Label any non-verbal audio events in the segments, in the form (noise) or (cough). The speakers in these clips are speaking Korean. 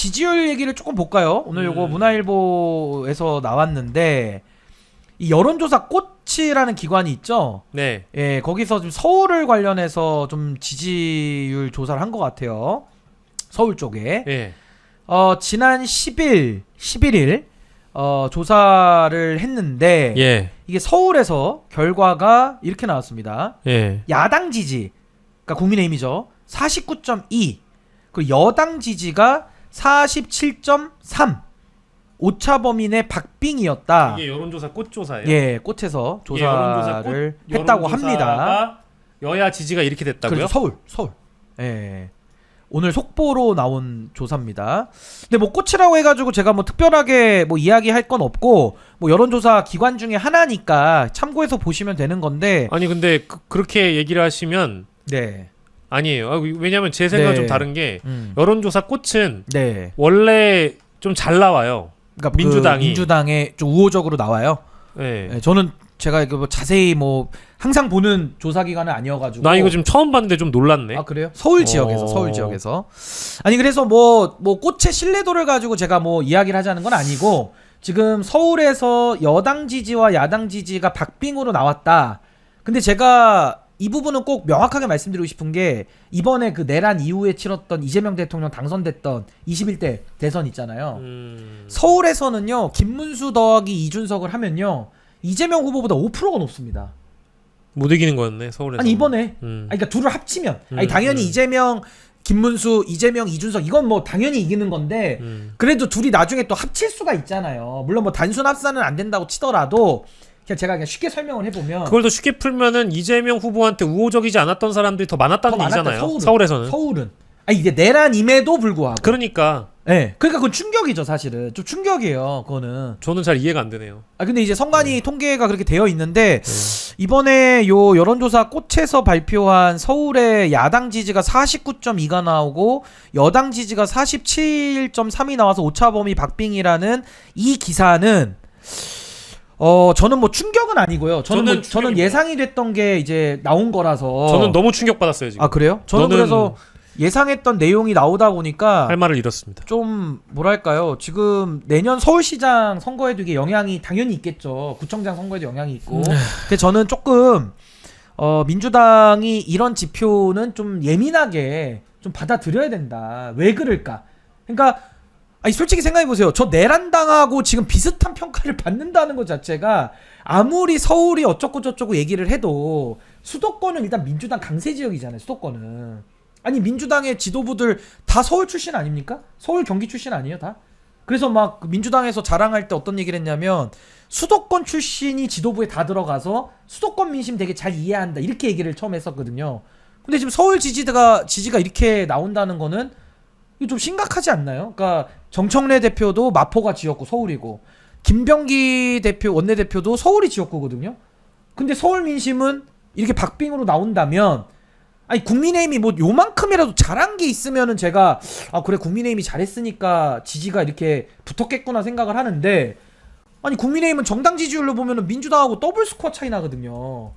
지지율 얘기를 조금 볼까요? 오늘 요거 음. 문화일보에서 나왔는데 이 여론조사 꽃이라는 기관이 있죠. 네. 예, 거기서 좀 서울을 관련해서 좀 지지율 조사를 한 것 같아요. 서울 쪽에. 예. 어, 지난 10일, 11일 어, 조사를 했는데 예. 이게 서울에서 결과가 이렇게 나왔습니다. 예. 야당 지지, 그러니까 국민의힘이죠. 49.2. 그 여당 지지가 47.3. 오차 범인의 박빙이었다. 이게 여론조사 꽃조사예요. 예, 꽃에서 이게 여론조사 조사를 꽃- 했다고 여론조사가 합니다. 여야 지지가 이렇게 됐다고요? 그래서 서울, 서울. 예. 오늘 속보로 나온 조사입니다. 근데 뭐 꽃이라고 해가지고 제가 뭐 특별하게 뭐 이야기할 건 없고 뭐 여론조사 기관 중에 하나니까 참고해서 보시면 되는 건데 아니 근데 그, 렇게 얘기를 하시면 네, 아니에요. 아, 왜냐면 제 생각은 네. 좀 다른 게 음, 여론조사 꽃은 네. 원래 좀 잘 나와요. 그러니까 민주당이. 그 민주당에 좀 우호적으로 나와요. 예. 예, 저는 제가 이거 뭐 자세히 뭐 항상 보는 조사 기관은 아니어가지고 나 이거 지금 처음 봤는데 좀 놀랐네. 아 그래요? 서울 지역에서 어. 서울 지역에서 아니 그래서 뭐뭐 꽃의 신뢰도를 가지고 제가 뭐 이야기를 하자는 건 아니고 지금 서울에서 여당 지지와 야당 지지가 박빙으로 나왔다. 근데 제가 이 부분은 꼭 명확하게 말씀드리고 싶은 게 이번에 그 내란 이후에 치렀던 이재명 대통령 당선됐던 21대 대선 있잖아요. 음. 서울에서는요 김문수 더하기 이준석을 하면요 이재명 후보보다 5%가 높습니다. 못 이기는 거였네 서울에서. 아니 이번에 음. 아니, 그러니까 둘을 합치면 아니 음, 당연히 음. 이재명 김문수 이재명 이준석 이건 뭐 당연히 이기는 건데 음. 그래도 둘이 나중에 또 합칠 수가 있잖아요 물론 뭐 단순 합산은 안 된다고 치더라도 그냥 제가 그냥 쉽게 설명을 해보면 그걸 더 쉽게 풀면은 이재명 후보한테 우호적이지 않았던 사람들이 더 많았다는 더 많았다, 얘기잖아요. 서울은. 서울에서는. 서울은 아니 이게 내란임에도 불구하고 그러니까 예 그러니까 그건 충격이죠 사실은 좀 충격이에요 그거는 저는 잘 이해가 안 되네요. 아 근데 이제 성관이 네. 통계가 그렇게 되어 있는데 이번에 요 여론조사 꽃에서 발표한 서울의 야당 지지가 49.2가 나오고 여당 지지가 47.3이 나와서 오차범위 박빙이라는 이 기사는 어 저는 뭐 충격은 아니고요. 저는 저는 뭐, 저는 충격입니다. 예상이 됐던 게 이제 나온 거라서 저는 너무 충격받았어요 지금. 아 그래요? 저는 너는- 그래서 예상했던 내용이 나오다 보니까 할 말을 잃었습니다. 좀 뭐랄까요 지금 내년 서울시장 선거에도 이게 영향이 당연히 있겠죠 구청장 선거에도 영향이 있고 근데 저는 조금 어 민주당이 이런 지표는 좀 예민하게 좀 받아들여야 된다 왜 그럴까 그러니까 아니 솔직히 생각해 보세요 저 내란 당하고 지금 비슷한 평가를 받는다는 것 자체가 아무리 서울이 어쩌고 저쩌고 얘기를 해도 수도권은 일단 민주당 강세 지역이잖아요 수도권은 아니 민주당의 지도부들 다 서울 출신 아닙니까? 서울 경기 출신 아니에요 다? 그래서 막그 민주당에서 자랑할 때 어떤 얘기를 했냐면 수도권 출신이 지도부에 다 들어가서 수도권 민심 되게 잘 이해한다 이렇게 얘기를 처음 했었거든요. 근데 지금 서울 지지가 지지가 이렇게 나온다는 거는 이거 좀 심각하지 않나요? 그러니까 정청래 대표도 마포가 지역구 서울이고 김병기 대표 원내대표도 서울이 지역구거든요. 근데 서울 민심은 이렇게 박빙으로 나온다면 아니 국민의힘이 뭐 요만큼이라도 잘한 게 있으면은 제가 아 그래 국민의힘이 잘했으니까 지지가 이렇게 붙었겠구나 생각을 하는데 아니 국민의힘은 정당 지지율로 보면은 민주당하고 더블 스코어 차이 나거든요.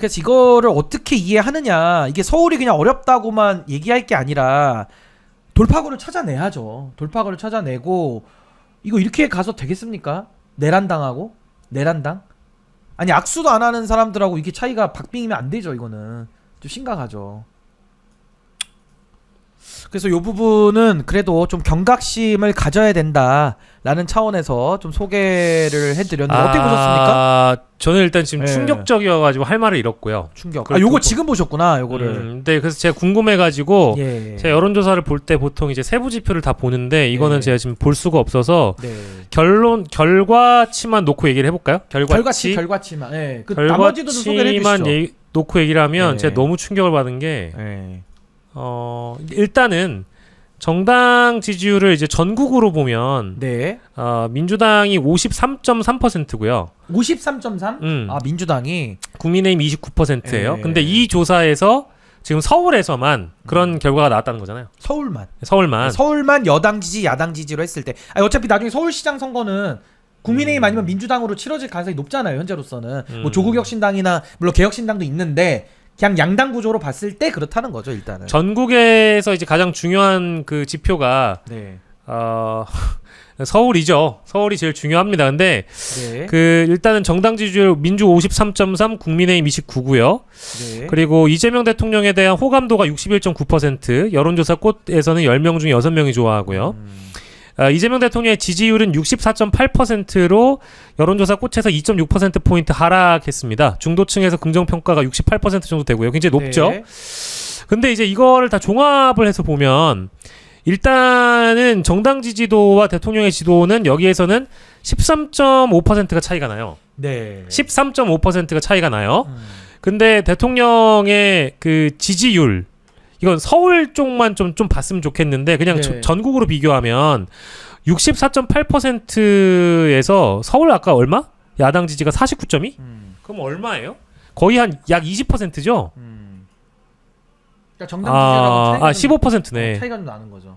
그래서 이거를 어떻게 이해하느냐. 이게 서울이 그냥 어렵다고만 얘기할 게 아니라 돌파구를 찾아내야죠. 돌파구를 찾아내고 이거 이렇게 가서 되겠습니까? 내란당하고? 내란당? 아니 악수도 안 하는 사람들하고 이게 차이가 박빙이면 안 되죠 이거는. 좀 심각하죠 그래서 이 부분은 그래도 좀 경각심을 가져야 된다라는 차원에서 좀 소개를 해드렸는데 어떻게 보셨습니까? 아, 저는 일단 지금 예. 충격적이어가지고 할 말을 잃었고요. 충격 아 그렇고 요거 또- 지금 보셨구나 요거를 음, 네, 그래서 제가 궁금해가지고 예 제가 여론조사를 볼 때 보통 이제 세부 지표를 다 보는데 이거는 예. 제가 지금 볼 수가 없어서 네. 결론 결과치만 놓고 얘기를 해볼까요? 결과치 결과치 결과치만 예. 그 나머지도 좀 소개를 결과치만 해주시죠 얘기- 놓고 얘기를 하면 예. 제가 너무 충격을 받은 게 예. 어, 일단은 정당 지지율을 이제 전국으로 보면 네 어, 민주당이 53.3%고요. 53.3? 음. 아 민주당이 국민의힘 29%예요. 예. 근데 이 조사에서 지금 서울에서만 그런 결과가 나왔다는 거잖아요. 서울만 서울만. 서울만 여당 지지 야당 지지로 했을 때 아니, 어차피 나중에 서울시장 선거는 국민의힘 음. 아니면 민주당으로 치러질 가능성이 높잖아요 현재로서는 음. 뭐 조국혁신당이나 물론 개혁신당도 있는데 그냥 양당 구조로 봤을 때 그렇다는 거죠 일단은. 전국에서 이제 가장 중요한 그 지표가 네. 어 (laughs) 서울이죠. 서울이 제일 중요합니다. 근데 네. 그 일단은 정당 지지율 민주 53.3, 국민의힘 29고요. 네. 그리고 이재명 대통령에 대한 호감도가 61.9%, 여론조사 꽃에서는 10명 중에 6명이 좋아하고요. 음. 아, 이재명 대통령의 지지율은 64.8%로 여론조사 꽃에서 2.6% 포인트 하락했습니다. 중도층에서 긍정 평가가 68% 정도 되고요. 굉장히 높죠. 네. 근데 이제 이거를 다 종합을 해서 보면 일단은 정당 지지도와 대통령의 지도는 여기에서는 13.5%가 차이가 나요. 네. 13.5%가 차이가 나요. 음. 근데 근데 대통령의 그 지지율 이건 서울 쪽만 좀 좀 봤으면 좋겠는데 그냥 네. 저- 전국으로 비교하면 64.8%에서 서울 아까 얼마? 야당 지지가 49.2? 음. 그럼 얼마예요? 거의 한 약 20%죠? 음. 그러니까 정당 아, 지지율하고 아 차이가 좀- 15%네. 어, 차이가 좀 나는 거죠.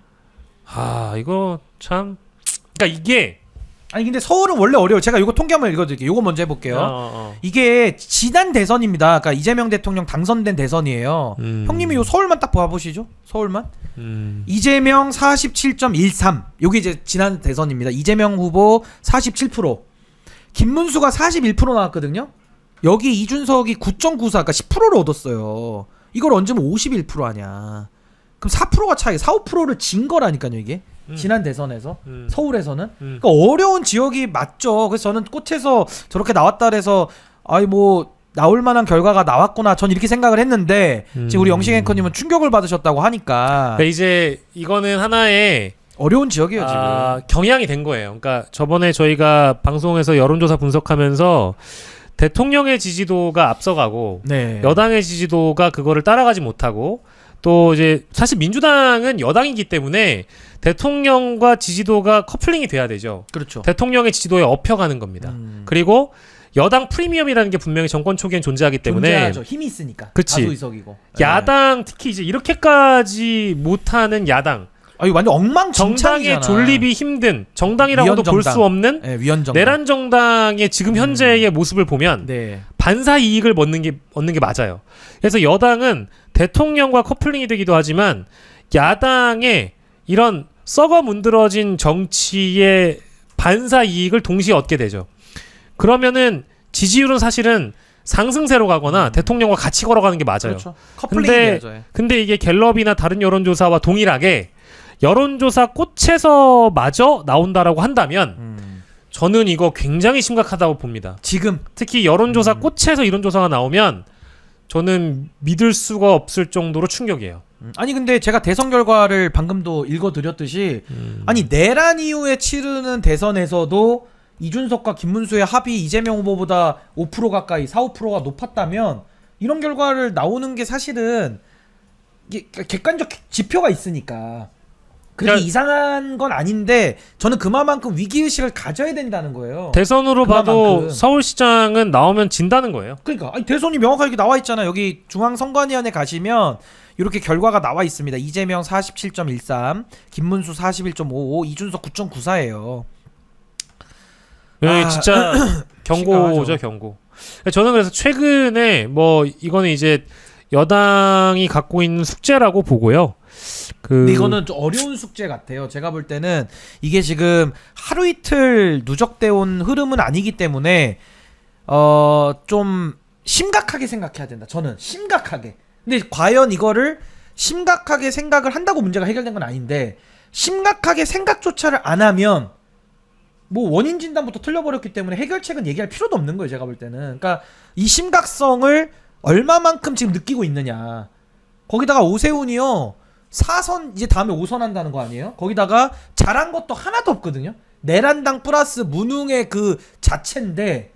아, 이거 참 그러니까 이게 아니 근데 서울은 원래 어려워. 제가 이거 통계 한번 읽어드릴게요. 이거 먼저 해볼게요. 어, 어. 이게 지난 대선입니다. 그러니까 이재명 대통령 당선된 대선이에요. 음. 형님이 요 서울만 딱 봐보시죠. 서울만. 음. 이재명 47.13. 요게 이제 지난 대선입니다. 이재명 후보 47%. 김문수가 41% 나왔거든요. 여기 이준석이 9.94, 그러니까 10%를 얻었어요. 이걸 얹으면 51% 아니야. 그럼 4%가 차이, 4, 5%를 진 거라니까요, 이게. 음. 지난 대선에서. 음. 서울에서는. 음. 그러니까 어려운 지역이 맞죠. 그래서 저는 꽃에서 저렇게 나왔다 그래서 아이 뭐 나올 만한 결과가 나왔구나. 전 이렇게 생각을 했는데 지금 우리 음. 영식 앵커님은 충격을 받으셨다고 하니까 그러니까 이제 이거는 하나의 어려운 지역이에요 지금. 아, 경향이 된 거예요. 그러니까 저번에 저희가 방송에서 여론조사 분석하면서 대통령의 지지도가 앞서가고 네. 여당의 지지도가 그거를 따라가지 못하고 또 이제 사실 민주당은 여당이기 때문에 대통령과 지지도가 커플링이 돼야 되죠. 그렇죠. 대통령의 지지도에 업혀가는 겁니다. 음. 그리고 여당 프리미엄이라는 게 분명히 정권 초기엔 존재하기 때문에 존재하죠. 힘이 있으니까. 그치. 다수 의석이고. 네. 야당 특히 이제 이렇게까지 못하는 야당 아 이거 완전 엉망진창이잖아. 정당의 존립이 힘든 정당이라고도 볼수 위헌정당. 없는 네, 위헌정. 내란 정당의 지금 현재의 모습을 보면 네. 반사 이익을 얻는 게 얻는 게 맞아요. 그래서 여당은 대통령과 커플링이 되기도 하지만 야당의 이런 썩어 문드러진 정치의 반사 이익을 동시에 얻게 되죠. 그러면은 지지율은 사실은 상승세로 가거나 대통령과 같이 걸어가는 게 맞아요. 음. 그렇죠. 커플링이 근데 돼야죠. 예. 근데 이게 갤럽이나 다른 여론조사와 동일하게 여론조사 꽃에서 마저 나온다라고 한다면 음. 저는 이거 굉장히 심각하다고 봅니다. 지금 특히 여론조사 음. 꽃에서 이런 조사가 나오면 저는 믿을 수가 없을 정도로 충격이에요. 음. 아니 근데 제가 대선 결과를 방금도 읽어드렸듯이 음. 아니 내란 이후에 치르는 대선에서도 이준석과 김문수의 합이 이재명 후보보다 5% 가까이 4, 5%가 높았다면 이런 결과를 나오는 게 사실은 이게 객관적 지표가 있으니까 그렇게 그러니까- 이상한 건 아닌데 저는 그만큼 위기 의식을 가져야 된다는 거예요. 대선으로 봐도 그만큼. 서울시장은 나오면 진다는 거예요. 그러니까 아니 대선이 명확하게 이렇게 나와 있잖아요. 여기 중앙선관위원회 가시면 이렇게 결과가 나와 있습니다. 이재명 47.13, 김문수 41.55, 이준석 9.94예요. 네, 아, 진짜 (clears throat) 경고죠, 심각하죠. 경고. 저는 그래서 최근에 뭐 이거는 이제 여당이 갖고 있는 숙제라고 보고요. 그 이거는 좀 어려운 숙제 같아요. 제가 볼 때는 이게 지금 하루 이틀 누적돼 온 흐름은 아니기 때문에 어 좀 심각하게 생각해야 된다. 저는 심각하게. 근데 과연 이거를 심각하게 생각을 한다고 문제가 해결된 건 아닌데 심각하게 생각조차를 안 하면 뭐 원인 진단부터 틀려버렸기 때문에 해결책은 얘기할 필요도 없는 거예요. 제가 볼 때는. 그러니까 이 심각성을 얼마만큼 지금 느끼고 있느냐. 거기다가 오세훈이요. 4선 이제 다음에 5선 한다는 거 아니에요? 거기다가 잘한 것도 하나도 없거든요. 내란당 플러스 무능의 그 자체인데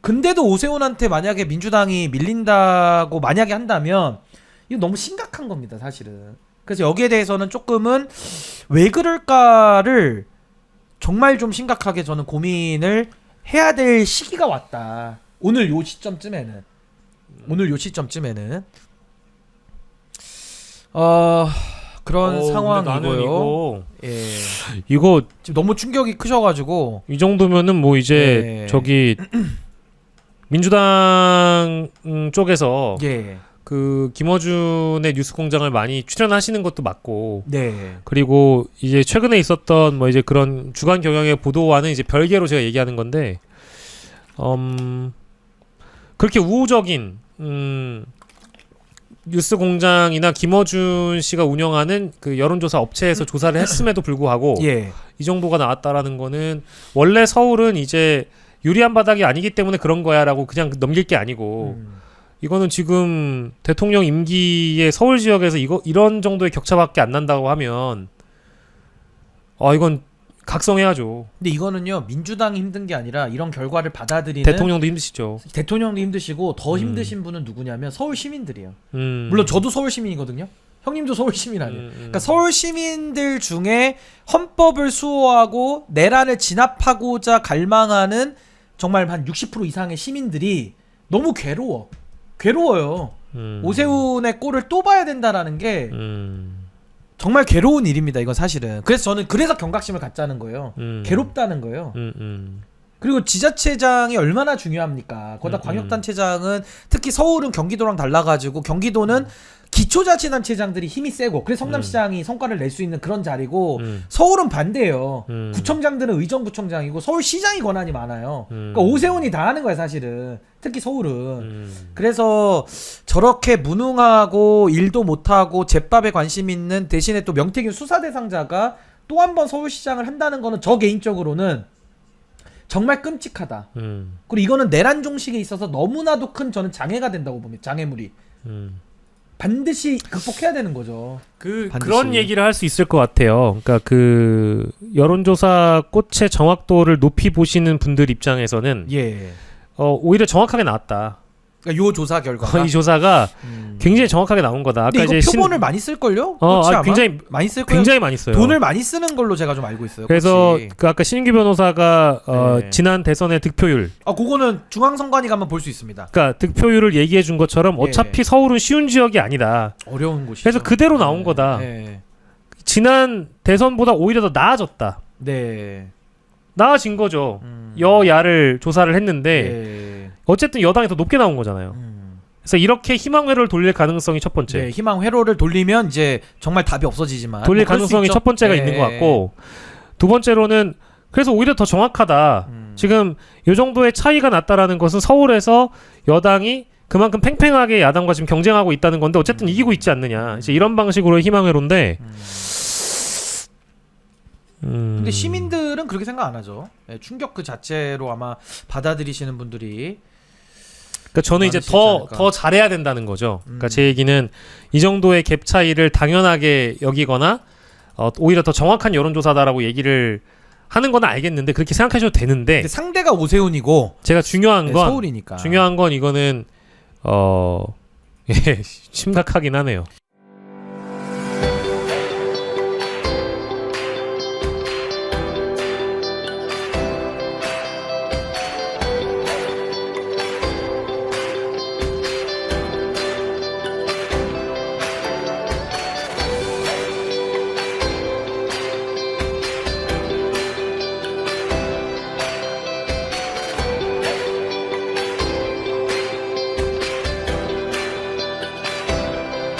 근데도 오세훈한테 만약에 민주당이 밀린다고 만약에 한다면 이거 너무 심각한 겁니다, 사실은. 그래서 여기에 대해서는 조금은 왜 그럴까를 정말 좀 심각하게 저는 고민을 해야 될 시기가 왔다. 오늘 요 시점쯤에는 오늘 요 시점쯤에는 어 그런 어우, 근데 나는 상황이고요. 이거, 예. 이거 지금 너무 충격이 크셔가지고 이 정도면은 뭐 이제 네. 저기 민주당 음, 쪽에서 예. 그 김어준의 뉴스공장을 많이 출연하시는 것도 맞고 네. 그리고 이제 최근에 있었던 뭐 이제 그런 주간 경영의 보도와는 이제 별개로 제가 얘기하는 건데 음 그렇게 우호적인 음 뉴스 공장이나 김어준 씨가 운영하는 그 여론조사 업체에서 조사를 했음에도 불구하고 예. 이 정보가 나왔다라는 거는 원래 서울은 이제 유리한 바닥이 아니기 때문에 그런 거야라고 그냥 넘길 게 아니고 음. 이거는 지금 대통령 임기의 서울 지역에서 이거 이런 정도의 격차밖에 안 난다고 하면 아 이건 각성해야죠. 근데 이거는요 민주당이 힘든 게 아니라 이런 결과를 받아들이는 대통령도 힘드시죠. 대통령도 힘드시고 더 음. 힘드신 분은 누구냐면 서울 시민들이에요. 음. 물론 저도 서울 시민이거든요. 형님도 서울 시민 아니에요. 음, 음. 그러니까 서울 시민들 중에 헌법을 수호하고 내란을 진압하고자 갈망하는 정말 한 60% 이상의 시민들이 너무 괴로워. 괴로워요. 음. 오세훈의 꼴을 또 봐야 된다라는 게 음. 정말 괴로운 일입니다. 이건 사실은. 그래서 저는 그래서 경각심을 갖자는 거예요. 음. 괴롭다는 거예요. 음, 음. 그리고 지자체장이 얼마나 중요합니까? 거기다 음, 광역단체장은 특히 서울은 경기도랑 달라가지고 경기도는 기초자치단체장들이 힘이 세고 그래서 성남시장이 성과를 낼 수 있는 그런 자리고 음. 서울은 반대예요. 음. 구청장들은 의정부청장이고 서울시장이 권한이 많아요. 음. 그러니까 오세훈이 다 하는 거야 사실은. 특히 서울은. 음. 그래서 저렇게 무능하고 일도 못하고 제밥에 관심 있는 대신에 또 명태균 수사 대상자가 또 한 번 서울시장을 한다는 거는 저 개인적으로는 정말 끔찍하다. 음. 그리고 이거는 내란 종식에 있어서 너무나도 큰 저는 장애가 된다고 봅니다. 장애물이 음. 반드시 극복해야 되는 거죠. 그 반드시. 그런 얘기를 할 수 있을 것 같아요. 그러니까 그 여론조사 꽃의 정확도를 높이 보시는 분들 입장에서는 예. 어, 오히려 정확하게 나왔다. 그러니까 요 조사 결과가 이 조사가 음. 굉장히 정확하게 나온 거다. 아까 근데 이거 이제 표본을 신- 많이 쓸 걸요? 어, 아? 굉장히 많이 쓸 거예요. 굉장히 많이 써요. 돈을 많이 쓰는 걸로 제가 좀 알고 있어요. 그래서. 그 아까 신규 변호사가 어, 네. 지난 대선의 득표율, 아 그거는 중앙선관위 가면 볼 수 있습니다. 그러니까 득표율을 얘기해 준 것처럼 예. 어차피 서울은 쉬운 지역이 아니다. 어려운 곳이죠. 그래서 그대로 나온 거다. 네. 지난 대선보다 오히려 더 나아졌다. 네. 나아진 거죠. 음. 여야를 조사를 했는데 네. 어쨌든 여당이 더 높게 나온 거잖아요. 음. 그래서 이렇게 희망 회로를 돌릴 가능성이 첫 번째. 네, 희망 회로를 돌리면 이제 정말 답이 없어지지만 돌릴 뭐 가능성이. 첫 번째가 네. 있는 것 같고 두 번째로는 그래서 오히려 더 정확하다. 음. 지금 요 정도의 차이가 났다라는 것은 서울에서 여당이 그만큼 팽팽하게 야당과 지금 경쟁하고 있다는 건데 어쨌든 음. 이기고 있지 않느냐. 이제 이런 방식으로의 희망 회로인데. 음. 음. 근데 시민들은 그렇게 생각 안 하죠. 네, 충격 그 자체로 아마 받아들이시는 분들이 그러니까 저는 이제 더. 더 잘해야 된다는 거죠. 그러니까 음. 제 얘기는 이 정도의 갭 차이를 당연하게 여기거나 어, 오히려 더 정확한 여론조사다라고 얘기를 하는 건 알겠는데 그렇게 생각하셔도 되는데 근데 상대가 오세훈이고 제가 중요한 네, 건 서울이니까 중요한 건 이거는 어 (laughs) 예, 심각하긴 하네요.